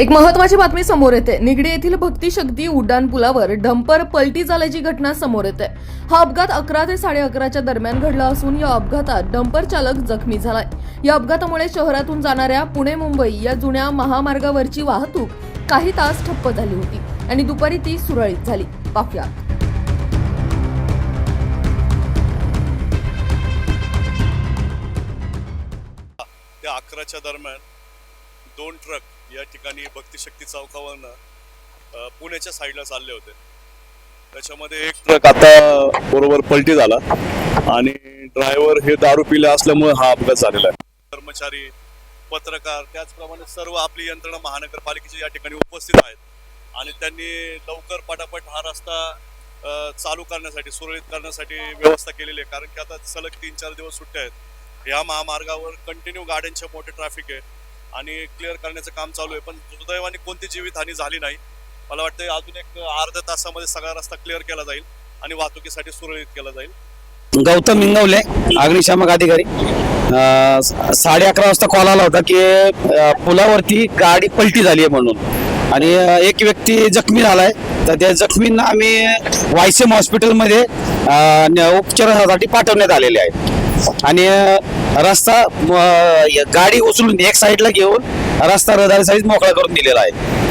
एक महत्वाची बातमी समोर येते. निगडी येथील भक्ती शक्ती उड्डाण पुलावर डंपर पलटी झाल्याची घटना समोर येते. हा अपघात अकरा ते साडे अकराच्या दरम्यान घडला असून या अपघातात डंपर चालक जखमी झालाय. या अपघातामुळे शहरातून जाणाऱ्या पुणे मुंबई या जुन्या महामार्गावरची वाहतूक काही तास ठप्प झाली होती आणि दुपारी ती सुरळीत झाली. पाहूया त्या अकराच्या दरम्यान दोन ट्रक या ठिकाणी भक्तिशक्ती चौकावरनं पुण्याच्या साईडला चालले होते. त्याच्यामध्ये एक ट्रक आता बरोबर पलटी झाला आणि ड्रायव्हर हे दारू पिले असल्यामुळे हा अपघात झालेला आहे. कर्मचारी पत्रकार त्याचप्रमाणे सर्व आपली यंत्रणा महानगरपालिकेची या ठिकाणी उपस्थित आहेत. आणि त्यांनी लवकर पटापट हा रस्ता चालू करण्यासाठी सुरळीत करण्यासाठी व्यवस्था केलेली आहे. कारण की आता सलग तीन चार दिवस सुट्ट्या आहेत. या महामार्गावर कंटिन्यू गाड्यांचे मोठे ट्रॅफिक आहे. आणि क्लिअर करण्याचं काम चालू आहे. पण दुर्दैवाने कोणती जीवितहानी झाली नाही. मला वाटतं अजून एक अर्ध्या तासामध्ये सगळा रस्ता क्लिअर केला जाईल आणि वाहतुकीसाठी सुरळीत केला जाईल. गौतम इंगवले अग्निशामक अधिकारी. साडे अकरा वाजता कॉल आला होता की पुलावरती गाडी पलटी झाली आहे म्हणून. आणि एक व्यक्ती जखमी झालाय. तर त्या जखमींना आम्ही वायसेम हॉस्पिटलमध्ये उपचारासाठी पाठवण्यात आलेले आहे. आणि रस्ता गाडी उचलून एक साईडला घेऊन रस्ता रहदारीसाठी मोकळा करून दिलेला आहे.